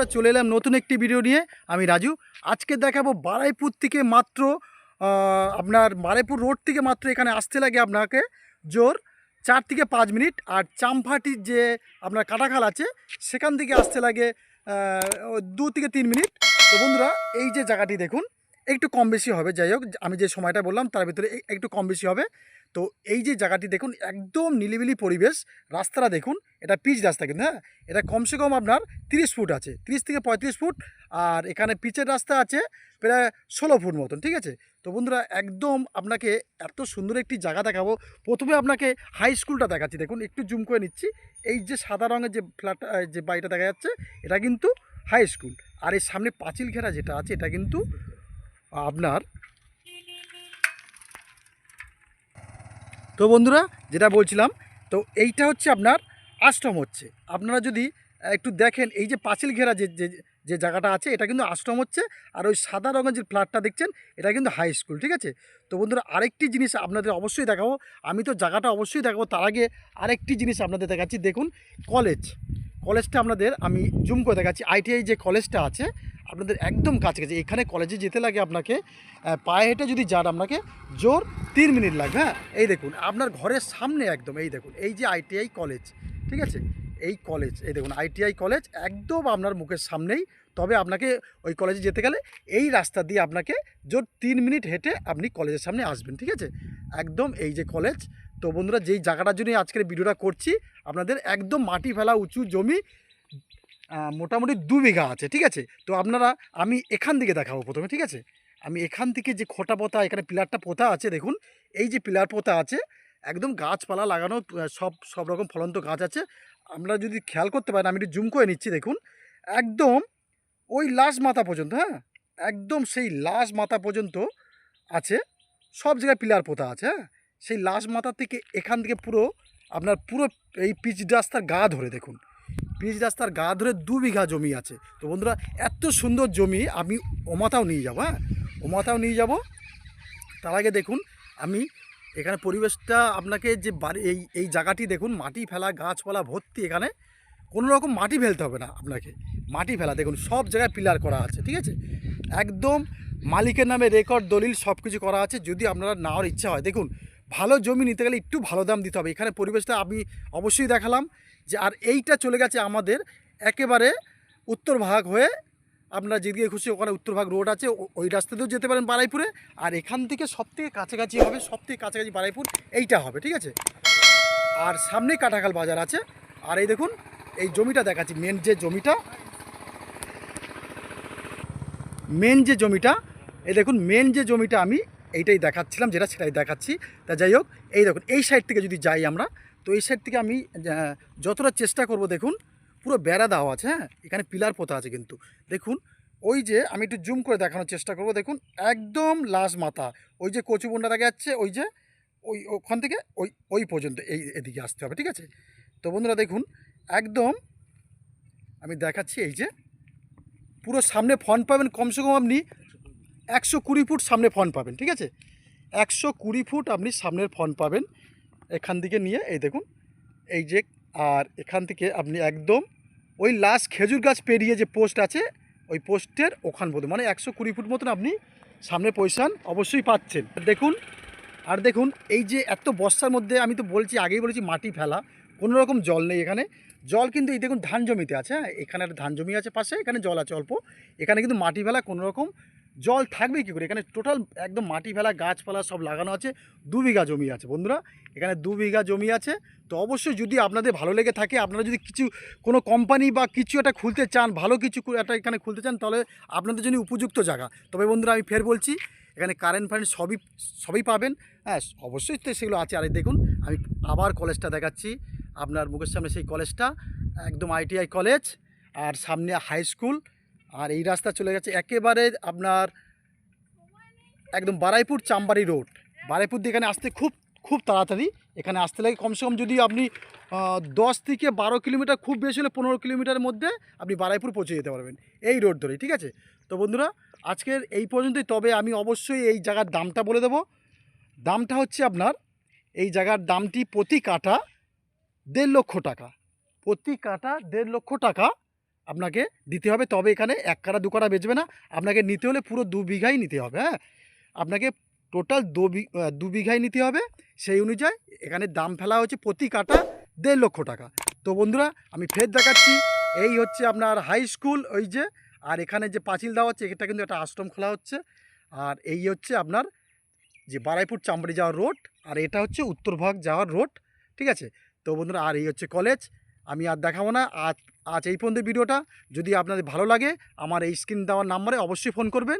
বন্ধুরা, চলে এলাম নতুন একটি ভিডিও নিয়ে। আমি রাজু। আজকে দেখাবো বারাইপুর থেকে মাত্র আপনার বারাইপুর রোড থেকে মাত্র এখানে আসতে লাগে আপনাকে জোর চার থেকে পাঁচ মিনিট। আর চামফাটির যে আপনার কাটাখাল আছে, সেখান থেকে আসতে লাগে দু থেকে তিন মিনিট। তো বন্ধুরা, এই যে জায়গাটি দেখুন একটু কম বেশি হবে, যাই হোক, আমি যে সময়টা বললাম তার ভিতরে একটু কম বেশি হবে। তো এই যে জায়গাটি দেখুন, একদম নিলিবিলি পরিবেশ, রাস্তাটা দেখুন, এটা পিচ রাস্তা কিন্তু হ্যাঁ? এটা কমসে কম আপনার তিরিশ ফুট আছে, তিরিশ থেকে পঁয়ত্রিশ ফুট, আর এখানে পিচের রাস্তা আছে প্রায় ষোলো ফুট মতন, ঠিক আছে? তো বন্ধুরা, একদম আপনাকে এত সুন্দর একটি জায়গা দেখাবো। প্রথমে আপনাকে হাই স্কুলটা দেখাচ্ছি, দেখুন, একটু জুম করে নিচ্ছি। এই যে সাদা রঙের যে ফ্ল্যাট যে বাড়িটা দেখা যাচ্ছে, এটা কিন্তু হাই স্কুল আর এই সামনে পাঁচিল ঘেরা যেটা আছে, এটা কিন্তু আপনার? তো বন্ধুরা, যেটা বলছিলাম, তো এইটা হচ্ছে আপনার আশ্রম হচ্ছে। আপনারা যদি একটু দেখেন, এই যে পাঁচিল ঘেরা যে যে জায়গাটা আছে, এটা কিন্তু আশ্রম হচ্ছে, আর ওই সাদা রঙের যে ফ্ল্যাটটা দেখছেন, এটা কিন্তু হাই স্কুল, ঠিক আছে? তো বন্ধুরা, আরেকটি জিনিস আপনাদের অবশ্যই দেখাবো, আমি তো জায়গাটা অবশ্যই দেখাবো, তার আগে আরেকটি জিনিস আপনাদের দেখাচ্ছি। দেখুন, কলেজ, কলেজটা আপনাদের আমি জুম করে দেখাচ্ছি। আইটিআই যে কলেজটা আছে আপনাদের একদম কাছে কাছে এখানে কলেজে যেতে লাগে আপনাকে পায়ে হেঁটে যদি যান আপনাকে জোর তিন মিনিট লাগবে হ্যাঁ? এই দেখুন, আপনার ঘরের সামনে একদম, এই দেখুন, এই যে আইটিআই কলেজ ঠিক আছে? এই কলেজ এই দেখুন আইটিআই কলেজ একদম আপনার মুখের সামনেই, তবে আপনাকে ওই কলেজে যেতে গেলে এই রাস্তা দিয়ে আপনাকে জোর তিন মিনিট হেঁটে আপনি কলেজের সামনে আসবেন, ঠিক আছে? একদম এই যে কলেজ তো বন্ধুরা, যেই জায়গাটার জন্য আজকের ভিডিওটা করছি, আপনাদের একদম মাটি ফেলা উঁচু জমি মোটামুটি দু বিঘা আছে, ঠিক আছে? তো আপনারা, আমি এখান থেকে দেখাবো প্রথমে, ঠিক আছে? আমি এখান থেকে যে খোটা পোতা, এখানে পিলারটা পোতা আছে, দেখুন। এই যে পিলার পোতা আছে, একদম গাছপালা লাগানো সব সব রকম ফলন্ত গাছ আছে। আমরা যদি খেয়াল করতে পারেন, আমি একটু জুম করে নিচ্ছি, দেখুন। একদম ওই লাশ মাথা পর্যন্ত হ্যাঁ? একদম সেই লাশ মাথা পর্যন্ত আছে, সব জায়গায় পিলার পোতা আছে হ্যাঁ? সেই লাশ মাথা থেকে এখান থেকে পুরো, আপনার পুরো এই পিচ রাস্তার গা ধরে, দেখুন। পিচ রাস্তার গা ধরে দু বিঘা জমি আছে। তো বন্ধুরা, এত সুন্দর জমি আমি ওমাতাও নিয়ে যাব হ্যাঁ? ওমাতাও নিয়ে যাব। তার আগে দেখুন, আমি এখানে পরিবেশটা, আপনাকে যে বাড়ি, এই এই জায়গাটি দেখুন, মাটি ফেলা, গাছপালা ভর্তি এখানে। কোনো রকম মাটি ফেলতে হবে না আপনাকে। মাটি ফেলা, দেখুন, সব জায়গায় পিলার করা আছে, ঠিক আছে? একদম মালিকের নামে রেকর্ড দলিল সব কিছু করা আছে, যদি আপনারা নেওয়ার ইচ্ছা হয়। দেখুন, ভালো জমি নিতে গেলে একটু ভালো দাম দিতে হবে। এখানে পরিবেশটা আমি অবশ্যই দেখালাম। যে আর এইটা চলে গেছে আমাদের একেবারে উত্তর ভাগ হয়ে আপনারা যেদিকে খুশি ওখানে উত্তর ভাগ রোড আছে ওই রাস্তাতেও যেতে পারেন বারাইপুরে। আর এখান থেকে সব থেকে কাছাকাছি হবে সব থেকে কাছাকাছি বারাইপুর, এইটা হবে, ঠিক আছে? আর সামনেই কাটাখাল বাজার আছে। আর এই দেখুন, এই জমিটা দেখাচ্ছি মেন যে জমিটা মেন যে জমিটা, এই দেখুন মেন যে জমিটা আমি এইটাই দেখাচ্ছিলাম, যেটা সেটাই দেখাচ্ছি। তা যাই হোক, এই দেখুন, এই সাইড থেকে যদি যাই আমরা তো এই সাইড থেকে আমি যতটা চেষ্টা করব দেখুন, পুরো বেড়া দেওয়া আছে হ্যাঁ? এখানে পিলার পোতা আছে কিন্তু। দেখুন, ওই যে আমি একটু জুম করে দেখানোর চেষ্টা করব, দেখুন, একদম লাশ মাথা। ওই যে কচু বন্ডা দেখা যাচ্ছে, ওই যে, ওই ওখান থেকে, ওই ওই পর্যন্ত, এই এদিকে আসতে হবে, ঠিক আছে? তো বন্ধুরা দেখুন, একদম, আমি দেখাচ্ছি এই যে, পুরো সামনে ফন্ট পাবেন, কমসে কম আপনি একশো কুড়ি ফুট সামনে ফন্ট পাবেন, ঠিক আছে? একশো কুড়ি ফুট আপনি সামনের ফন্ট পাবেন। এখান থেকে নিয়ে, এই দেখুন, এই যে, আর এখান থেকে আপনি একদম ওই লাস্ট খেজুর গাছ পেরিয়ে যে পোস্ট আছে, ওই পোস্টের ওখান পর্যন্ত মানে একশো কুড়ি ফুট মতন আপনি সামনে পয়সান অবশ্যই পাচ্ছেন। দেখুন, আর দেখুন, এই যে এত বর্ষার মধ্যে আমি তো বলছি, আগেই বলেছি মাটি ফেলা, কোনো রকম জল নেই এখানে। জল কিন্তু এই দেখুন ধান জমিতে আছে হ্যাঁ? এখানে একটা ধান জমি আছে পাশে, এখানে জল আছে অল্প। এখানে কিন্তু মাটি ফেলা কোনো রকম জল থাকবে কী করে? এখানে টোটাল একদম মাটি ফেলা, গাছপালা সব লাগানো আছে, দু বিঘা জমি আছে বন্ধুরা। এখানে দু বিঘা জমি আছে। তো অবশ্যই যদি আপনাদের ভালো লেগে থাকে, আপনারা যদি কিছু, কোনো কোম্পানি বা কিছু একটা খুলতে চান, ভালো কিছু একটা এখানে খুলতে চান, তাহলে আপনাদের জন্য উপযুক্ত জায়গা। তবে বন্ধুরা, আমি ফের বলছি, এখানে কারেন্ট ফারেন্ট সবই সবই পাবেন। হ্যাঁ অবশ্যই তো সেগুলো আছে। আর দেখুন, আমি আবার কলেজটা দেখাচ্ছি। আপনার মুখের সামনে সেই কলেজটা একদম আইটিআই কলেজ আর সামনে হাই স্কুল আর এই রাস্তা চলে গেছে একেবারে আপনার একদম বারাইপুর চাম্বারি রোড। বারাইপুর দিয়ে এখানে আসতে খুব খুব তাড়াতাড়ি। এখানে আসতে লাগে কমসে কম যদি আপনি দশ থেকে বারো কিলোমিটার, খুব বেশি হলে পনেরো কিলোমিটারের মধ্যে আপনি বারাইপুর পৌঁছে যেতে পারবেন এই রোড ধরেই, ঠিক আছে? তো বন্ধুরা, আজকের এই পর্যন্তই। তবে আমি অবশ্যই এই জায়গার দামটা বলে দেবো। দামটা হচ্ছে আপনার, এই জায়গার দামটি প্রতি কাঠা দেড় লক্ষ টাকা। প্রতি কাঠা দেড় লক্ষ টাকা আপনাকে দিতে হবে। তবে এখানে এক কাটা দু কাটা বেচবে না। আপনাকে নিতে হলে পুরো দু বিঘাই নিতে হবে হ্যাঁ? আপনাকে টোটাল দু বিঘাই নিতে হবে। সেই অনুযায়ী এখানে দাম ফেলা হচ্ছে প্রতি কাটা দেড় লক্ষ টাকা। তো বন্ধুরা, আমি ফের দেখাচ্ছি। এই হচ্ছে আপনার হাই স্কুল ওই যে, আর এখানে যে পাঁচিল দেওয়া হচ্ছে এটা কিন্তু একটা আশ্রম খোলা হচ্ছে। আর এই হচ্ছে আপনার যে বারাইপুর চামড়ি যাওয়ার রোড আর এটা হচ্ছে উত্তরভাগ যাওয়ার রোড ঠিক আছে? তো বন্ধুরা, আর এই হচ্ছে কলেজ আমি আর দেখাবো না। আজ আজ এই পর্যন্ত ভিডিওটা। যদি আপনাদের ভালো লাগে, আমার এই স্ক্রিন দেওয়ার নাম্বারে অবশ্যই ফোন করবেন।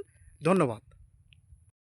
ধন্যবাদ।